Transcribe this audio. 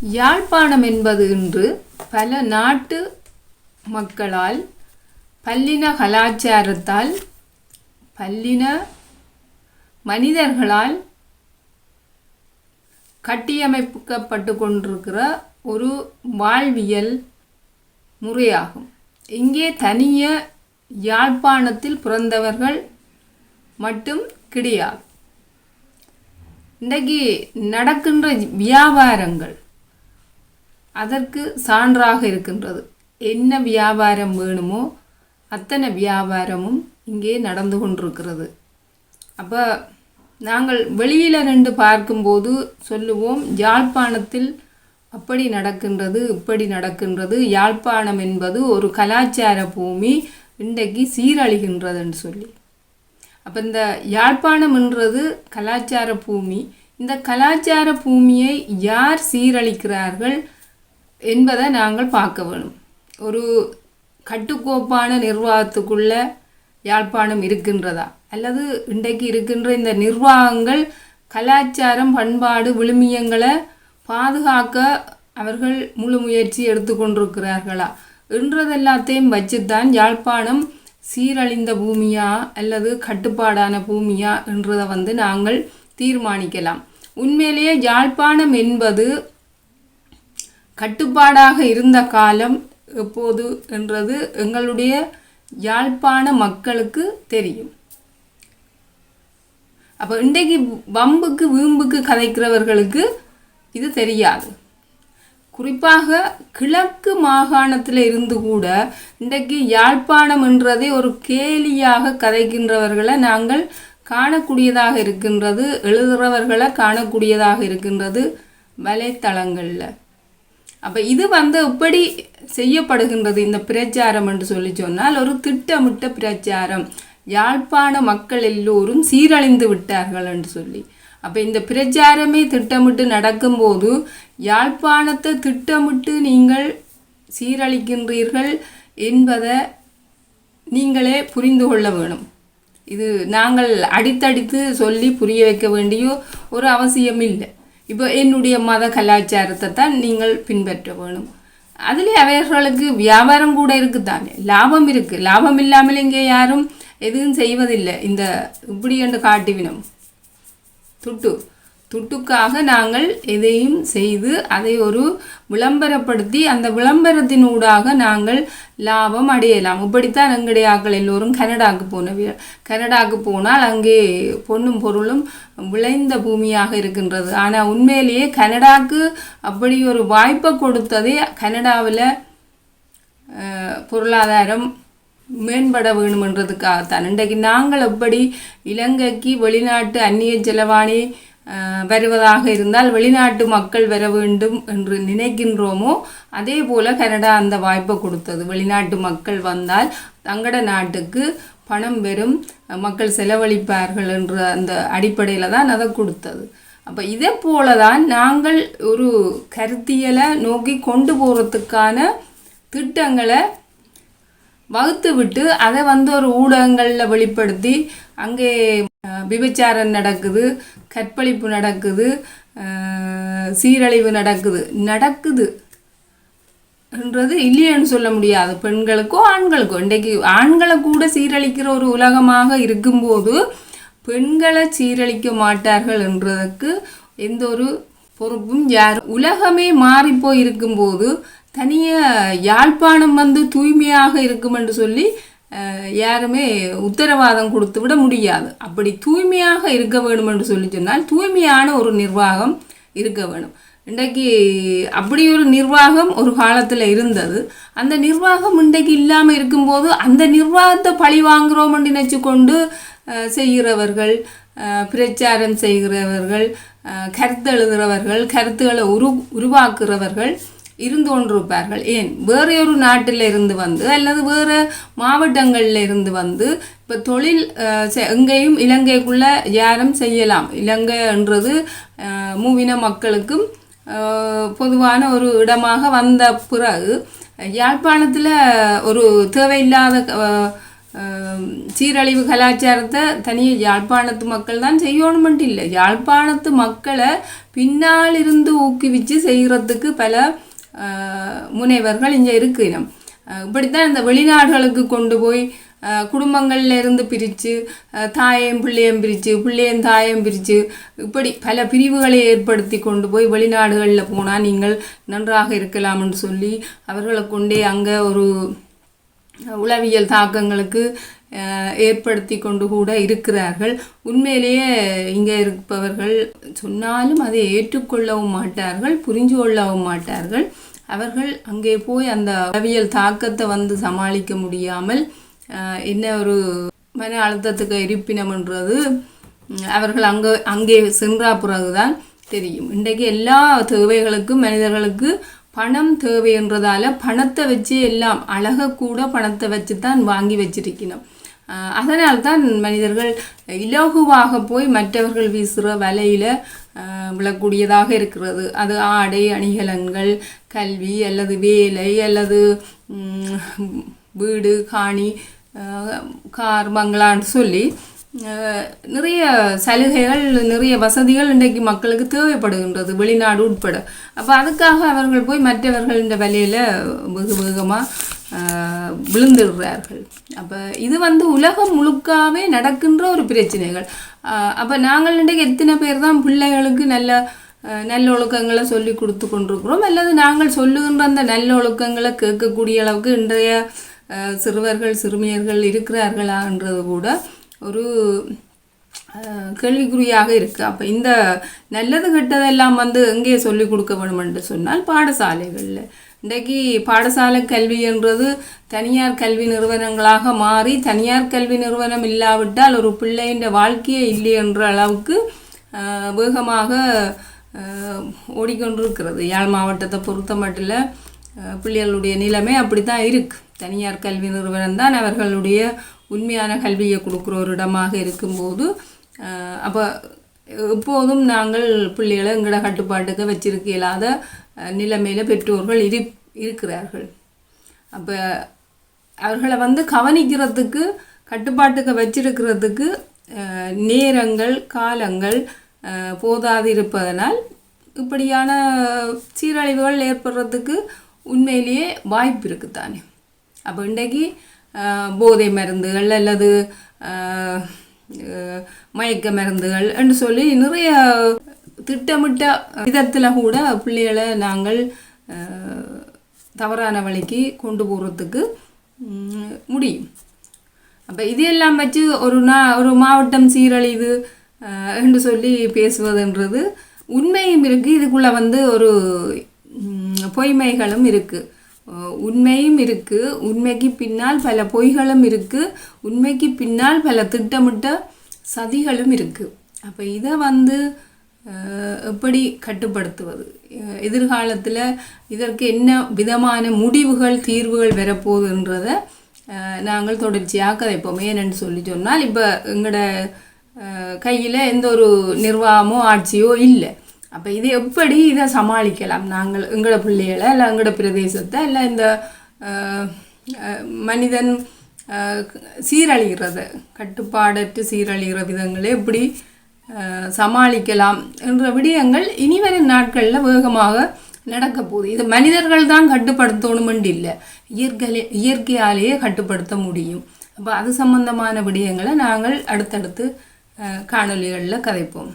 யாழ்ப்பாணம் என்பது இன்று பல நாட்டு மக்களால் பல்லின கலாச்சாரத்தால் பல்லின மனிதர்களால் கட்டியமைக்கப்பட்டு கொண்டிருக்கிற ஒரு வாழ்வியல் முறையாகும். இங்கே தனிய யாழ்ப்பாணத்தில் பிறந்தவர்கள் மட்டும் கிடையாது. இன்றைக்கு நடக்கின்ற வியாபாரங்கள் அதற்கு சான்றாக இருக்கின்றது. என்ன வியாபாரம் வேணுமோ அத்தனை வியாபாரமும் இங்கே நடந்து கொண்டிருக்கிறது. அப்போ நாங்கள் வெளியில் நின்று பார்க்கும்போது சொல்லுவோம் யாழ்ப்பாணத்தில் அப்படி நடக்கின்றது இப்படி நடக்கின்றது. யாழ்ப்பாணம் என்பது ஒரு கலாச்சார பூமி இன்றைக்கு சீரழிகின்றதுன்னு சொல்லி. அப்போ இந்த யாழ்ப்பாணம்ன்றது கலாச்சார பூமி. இந்த கலாச்சார பூமியை யார் சீரழிக்கிறார்கள்? என்பதை நாங்கள் பார்க்க வேணும். ஒரு கட்டுக்கோப்பான நிர்வாகத்துக்குள்ள யாழ்ப்பாணம் இருக்கின்றதா? அல்லது இன்றைக்கு இருக்கின்ற இந்த நிர்வாகங்கள் கலாச்சாரம் பண்பாடு விழுமியங்களை பாதுகாக்க அவர்கள் முழு முயற்சி எடுத்துக்கொண்டிருக்கிறார்களா என்றதெல்லாத்தையும் வச்சுத்தான் யாழ்ப்பாணம் சீரழிந்த பூமியா அல்லது கட்டுப்பாடான பூமியா என்றதை வந்து நாங்கள் தீர்மானிக்கலாம். உண்மையிலேயே யாழ்ப்பாணம் என்பது கட்டுப்பாடாக இருந்த காலம் எப்போது என்றது எங்களுடைய யாழ்ப்பாண மக்களுக்கு தெரியும். அப்போ இன்றைக்கு வம்புக்கு வீம்புக்கு கதைக்கிறவர்களுக்கு இது தெரியாது. குறிப்பாக கிழக்கு மாகாணத்தில் இருந்து கூட இன்றைக்கு யாழ்ப்பாணம் என்றதை ஒரு கேலியாக கதைக்கின்றவர்களை நாங்கள் காணக்கூடியதாக இருக்கின்றது எழுதுகிறவர்களை காணக்கூடியதாக இருக்கின்றது வலைத்தளங்களில். அப்போ இது வந்து எப்படி செய்யப்படுகின்றது இந்த பிரச்சாரம் என்று சொல்லி சொன்னால் ஒரு திட்டமிட்ட பிரச்சாரம். யாழ்ப்பாண மக்கள் எல்லோரும் சீரழிந்து விட்டார்கள் என்று சொல்லி. அப்போ இந்த பிரச்சாரமே திட்டமிட்டு நடக்கும்போது யாழ்ப்பாணத்தை திட்டமிட்டு நீங்கள் சீரழிக்கின்றீர்கள் என்பதை நீங்களே புரிந்து கொள்ள வேணும். இது நாங்கள் அடித்தடித்து சொல்லி புரிய வைக்க வேண்டிய ஒரு அவசியம் இல்லை இப்போ என்னுடைய மத கலாச்சாரத்தை தான் நீங்கள் பின்பற்ற வேணும். அதில் அவர்களுக்கு வியாபாரம் கூட இருக்குதானே? லாபம் இருக்குது லாபம் இல்லாமல் இங்கே யாரும் எதுவும் செய்வதில்லை. இந்த இப்படி என்று காட்டுவினம் துட்டு. துட்டுக்காக நாங்கள் எதையும் செய்து அதை ஒரு விளம்பரப்படுத்தி அந்த விளம்பரத்தினூடாக நாங்கள் லாபம் அடையலாம். இப்படித்தான் எங்களுடைய ஆக்கள் எல்லோரும் கனடாவுக்கு போன கனடாவுக்கு போனால் அங்கே பொண்ணும் பொருளும் விளைந்த பூமியாக இருக்கின்றது. ஆனால் உண்மையிலேயே கனடாவுக்கு அப்படி ஒரு வாய்ப்பை கொடுத்ததே கனடாவில் பொருளாதாரம் மேம்பட வேணுமென்றதுக்காகத்தான். இன்றைக்கு நாங்கள் எப்படி இலங்கைக்கு வெளிநாட்டு அந்நிய செலவாணி வருவதாக இருந்தால் வெளிநாட்டு மக்கள் வர வேண்டும் என்று நினைக்கின்றோமோ? அதே போல கனடா அந்த வாய்ப்பை கொடுத்தது. வெளிநாட்டு மக்கள் வந்தால் தங்கட நாட்டுக்கு பணம் வெறும் மக்கள் செலவழிப்பார்கள் என்ற அந்த அடிப்படையில் தான் அதை கொடுத்தது. அப்போ இதே போல தான் நாங்கள் ஒரு கருத்தியலை நோக்கி கொண்டு போகிறதுக்கான திட்டங்களை வகுத்து விட்டு அதை வந்து ஒரு ஊடகங்களில் வெளிப்படுத்தி அங்கே விபச்சாரம் நடக்குது கற்பழிப்பு நடக்குது சீரழிவு நடக்குது. நடக்குது என்றது இல்லையன்னு சொல்ல முடியாது. பெண்களுக்கோ ஆண்களுக்கோ. இன்றைக்கு ஆண்களை கூட சீரழிக்கிற ஒரு உலகமாக இருக்கும்போது பெண்களை சீரழிக்க மாட்டார்கள் என்றதுக்கு எந்த ஒரு பொறுப்பும் யார்? உலகமே மாறிப்போய் இருக்கும்போது தனிய யாழ்ப்பாணம் வந்து தூய்மையாக இருக்கும் என்று சொல்லி யாருமே உத்தரவாதம் கொடுத்து விட முடியாது. அப்படி தூய்மையாக இருக்க வேண்டும் என்று சொல்லி சொன்னால் தூய்மையான ஒரு நிர்வாகம் இருக்க வேணும் இன்றைக்கு அப்படி ஒரு நிர்வாகம் ஒரு காலத்தில் இருந்தது. அந்த நிர்வாகம் இன்றைக்கு இல்லாமல் இருக்கும்போது அந்த நிர்வாகத்தை பழி வாங்குகிறோம் நினைச்சு கொண்டு செய்கிறவர்கள் பிரச்சாரம் செய்கிறவர்கள் கருத்து எழுதுகிறவர்கள் கருத்துக்களை உரு உருவாக்குறவர்கள் இருந்து கொண்டிருப்பார்கள். ஏன்? வேறு ஒரு நாட்டில் இருந்து வந்து அல்லது வேறு மாவட்டங்களில் இருந்து வந்து இப்போ தொழில் எங்கேயும் இலங்கைக்குள்ளே யாரும் செய்யலாம். இலங்கைன்றது மூவின மக்களுக்கும் பொதுவான ஒரு இடமாக வந்த பிறகு யாழ்ப்பாணத்தில் ஒரு தேவையில்லாத சீரழிவு கலாச்சாரத்தை தனியாக யாழ்ப்பாணத்து மக்கள் தான் செய்யணுமென்ட்டு இல்லை யாழ்ப்பாணத்து மக்களை பின்னால் இருந்து ஊக்குவிச்சு செய்கிறதுக்கு பல முனைவர்கள் இங்கே இருக்கிறோம் இப்படித்தான் இந்த வெளிநாடுகளுக்கு கொண்டு போய் குடும்பங்களில் குடும்பங்கள்ல இருந்து பிரித்து தாயம் பிள்ளையும் பிரித்து பிள்ளையும் தாயம் பிரித்து இப்படி பல பிரிவுகளை ஏற்படுத்தி கொண்டு போய் வெளிநாடுகளில் போனால் நீங்கள் நன்றாக இருக்கலாம்னு சொல்லி அவர்களை கொண்டே அங்கே ஒரு உளவியல் தாக்கங்களுக்கு ஏற்படுத்தி கொண்டு கூட இருக்கிறார்கள். உண்மையிலேயே இங்கே இருப்பவர்கள் சொன்னாலும் அதை ஏற்றுக்கொள்ளவும் மாட்டார்கள் புரிஞ்சு கொள்ளவும் மாட்டார்கள். அவர்கள் அங்கே போய் அந்த உளவியல் தாக்கத்தை வந்து சமாளிக்க முடியாமல் என்ன ஒரு மன அழுத்தத்துக்கு இருப்பினம்ன்றது அவர்கள் அங்கே அங்கே சென்ற பிறகுதான் தெரியும். இன்றைக்கு எல்லா தேவைகளுக்கும் மனிதர்களுக்கு பணம் தேவைன்றதால பணத்தை வச்சு எல்லாம் அழக கூட பணத்தை வச்சு தான் வாங்கி வச்சிருக்கணும். அதனால் தான் மனிதர்கள் இலகுவாக போய் மற்றவர்கள் வீசுகிற வலையில் விழக்கூடியதாக இருக்கிறது. அது ஆடை அணிகலன்கள் கல்வி அல்லது வேலை அல்லது வீடு காணி கார் பங்களான்னு சொல்லி நிறைய சலுகைகள் நிறைய வசதிகள் இன்றைக்கு மக்களுக்கு தேவைப்படுகின்றது வெளிநாடு உட்பட. அப்போ அதுக்காக அவர்கள் போய் மற்றவர்கள் இந்த வழியில் வெகு வேகமாக விழுந்துடுறார்கள். அப்போ இது வந்து உலகம் முழுக்காவே நடக்கின்ற ஒரு பிரச்சனைகள். அப்போ நாங்கள் இன்றைக்கு எத்தனை பேர் தான் பிள்ளைகளுக்கு நல்ல நல்லொழுக்கங்களை நல்ல ஒழுக்கங்களை சொல்லி கொடுத்து கொண்டிருக்கிறோம் அல்லது நாங்கள் சொல்லுகின்ற அந்த நல்ல ஒழுக்கங்களை கேட்கக்கூடிய அளவுக்கு இன்றைய சிறுவர்கள் சிறுமியர்கள் இருக்கிறார்களான்றது கூட ஒரு கேள்விக்குறியாக இருக்குது அப்போ இந்த நல்லது கெட்டதெல்லாம் வந்து எங்கே சொல்லிக் கொடுக்க வேணும் என்று சொன்னால் பாடசாலைகளில். இன்றைக்கு பாடசாலை கல்வி என்றது தனியார் கல்வி நிறுவனங்களாக மாறி தனியார் கல்வி நிறுவனம் இல்லாவிட்டால் ஒரு பிள்ளையின் வாழ்க்கையே இல்லை என்ற அளவுக்கு வேகமாக ஓடிக்கொண்டிருக்கிறது. யாழ் மாவட்டத்தை பொறுத்த மட்டும் பிள்ளைகளுடைய நிலைமை அப்படி தான் இருக்கு. தனியார் கல்வி நிறுவனம் தான் அவர்களுடைய உண்மையான கல்வியை கொடுக்குற ஒரு இடமாக இருக்கும்போது அப்போ எப்போதும் நாங்கள் பிள்ளைகளை எங்களோட கட்டுப்பாட்டுக்கு வச்சிருக்க இயலாத நிலைமையில் பெற்றோர்கள் இரு இருக்கிறார்கள். அப்போ அவர்களை வந்து கவனிக்கிறதுக்கு கட்டுப்பாட்டுக்கு வச்சிருக்கிறதுக்கு நேரங்கள் காலங்கள் போதாது இருப்பதனால் இப்படியான சீரழிவுகள் ஏற்படுறதுக்கு உண்மையிலேயே வாய்ப்பு இருக்குதானே? அப்போ இன்றைக்கு போதை மருந்துகள் அல்லது மயக்க மருந்துகள் என்று சொல்லி நிறைய திட்டமிட்ட விதத்தில் கூட பிள்ளைகளை நாங்கள் தவறான வழிக்கு கொண்டு போகிறதுக்கு முடியும். அப்போ இதையெல்லாம் வச்சு ஒரு நா ஒரு மாவட்டம் சீரழிது என்று சொல்லி பேசுவதுன்றது உண்மையும் இருக்குது இதுக்குள்ளே வந்து ஒரு பொய்மைகளும் இருக்குது உண்மையும் இருக்குது உண்மைக்கு பின்னால் பல பொய்களும் இருக்குது உண்மைக்கு பின்னால் பல திட்டமிட்ட சதிகளும் இருக்குது அப்போ இதை வந்து எப்படி கட்டுப்படுத்துவது? எதிர்காலத்தில் இதற்கு என்ன விதமான முடிவுகள் தீர்வுகள் வரப்போகுதுன்றதை நாங்கள் தொடர்ச்சியாக கதைப்போம். ஏன்னு சொல்லி சொன்னால் இப்போ எங்களோட கையில் எந்த ஒரு நிர்வாகமோ ஆட்சியோ இல்லை. அப்போ இது எப்படி இதை சமாளிக்கலாம்? நாங்கள் எங்களோட பிள்ளைகளை இல்லை எங்களோட பிரதேசத்தை இல்லை இந்த மனிதன் சீரழிகிறது கட்டுப்பாடற்று சீரழிகிற விதங்களை எப்படி சமாளிக்கலாம் என்ற விடயங்கள் இனிவரும் நாட்களில் வேகமாக நடக்க போகுது. இது மனிதர்கள் தான் கட்டுப்படுத்தணுமென்று இல்லை. இயற்கை இயற்கையாலேயே கட்டுப்படுத்த முடியும். அப்போ அது சம்பந்தமான விடயங்களை நாங்கள் அடுத்தடுத்து காணொலிகளில் காணொளிகளில் கதைப்போம்.